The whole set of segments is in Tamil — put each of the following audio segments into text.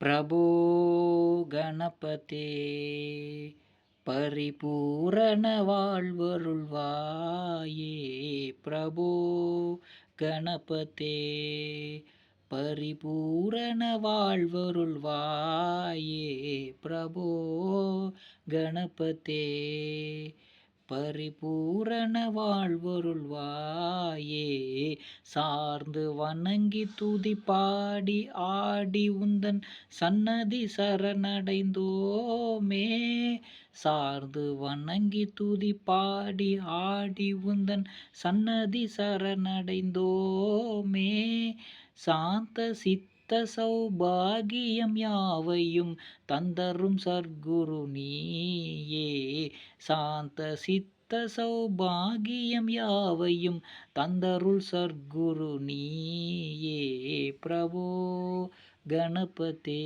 प्रभो गणपते பரிபூரண வாழ்வருள்வாயே பிரபோ கணபதே பரிபூரண வாழ்வருள்வாயே பிரபோ கணபதே பரிபூரண வாழ்வருள்வாயே. சார்ந்து வணங்கி தூதி பாடி ஆடி உந்தன் சன்னதி சரணடைந்தோமே. சார்ந்து வணங்கி தூதி பாடி ஆடி உந்தன் சன்னதி சரணடைந்தோமே. சாந்த சித்த சௌபாகியம் யாவையும் தந்தரும் சர்க்குரு நீயே. சாந்த சித்த சௌபாகியம் யாவையும் தந்தருள் சர்க்குரு நீயே பிரபோ கணபதே.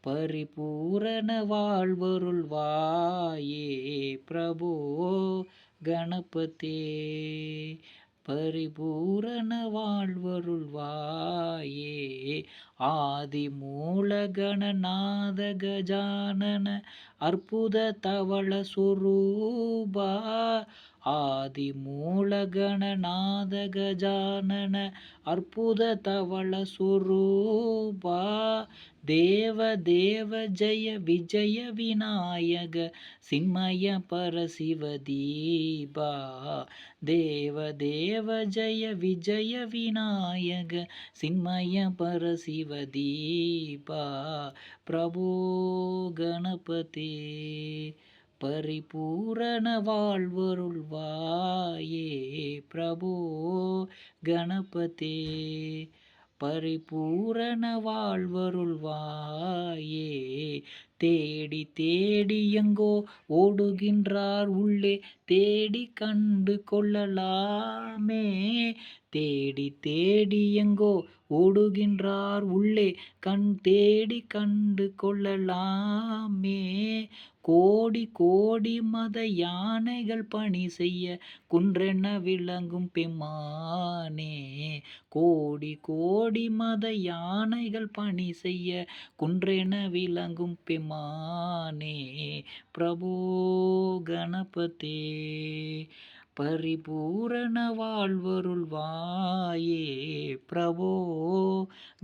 பரிபூரண வாழ்வருள்வாயே பிரபோ கணபதே. பரிபூரண வாழ்வருள்வாயே. ஆதி மூலகணநாத கஜானன அற்புத தவள சுரூபா. ஆதி மூல கணநாத கஜானன அற்புத தவள சுரூபா தேவ தேவ ஜய விஜய விநாயக சின்மய பரசிவ தீபா தேவ தேவ ஜய விஜய விநாயக சின்மய பரசிவ தீபா பிரபோ கணபதே. பரிபூரண வாழ்வருள்வாயே பிரபோ கணபதே. பரிபூரண வாழ்வருள்வாயே தேடி தேடி எங்கோ ஓடுகின்றார் உள்ளே. தேடி கண்டு கொள்ளலாமே. தேடி தேடி எங்கோ ஓடுகின்றார் உள்ளே. கண் தேடி கண்டு கொள்ளலாமே. கோடி கோடி மத யானைகள் பணி செய்ய குன்றென விளங்கும் பெம்மானே. கோடி கோடி மத யானைகள் பணி செய்ய குன்றென விளங்கும் பெம்மானே பிரபோ கணபதே பரிபூரண வாழ்வருள்வாயே பிரபோ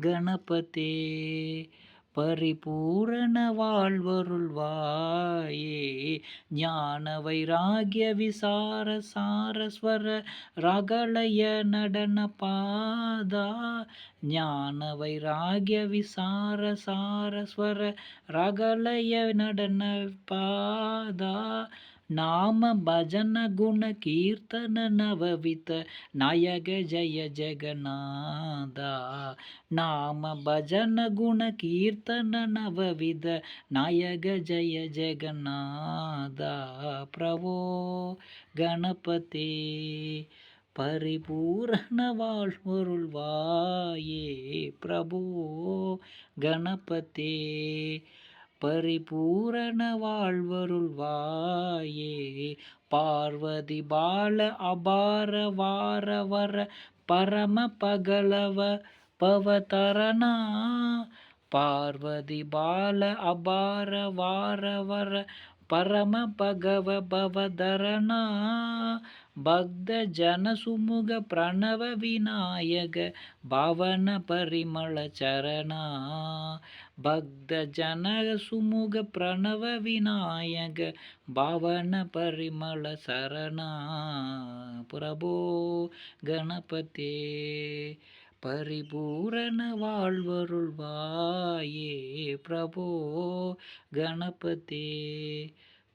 கணபதே. பரிபூரண வாழ்வருள்வாயே. ஞான வைராகிய விசார சாரஸ்வர ரகளய நடன பாதா. ஞான வைராகிய விசார சாரஸ்வர ரகளய நடன பாதா. ನಾಮ ಭಜನ ಗುಣ ಕೀರ್ತನ ನವವಿತ ನಾಯಕ ಜಯ ಜಗನಾಥ ನಾಮ ಭಜನ ಗುಣ ಕೀರ್ತನ ನವವಿಧ ನಾಯಕ ಜಯ ಜಗನ್ನಾಥ ಪ್ರಭೋ ಗಣಪತಿ பரிபூரண வாழ்வருள்வாயே பிரபு கணபதே பரிபூரண வாழ்வருள்வாயே. பார்வதி பால அபார வார வர பரம பகலவ பவதரணா. பார்வதி பால அபார வார வர பரம பகவ பவதரணா. பக்த ஜனசுமுக பிரணவ விநாயக பவன பரிமள சரணா. பக்த ஜன சுமுக பிரணவ விநாயக பவன பரிமள சரணா. பிரபோ கணபதே பரிபூரண வாழ்வருள்வாயே. பிரபோ கணபதே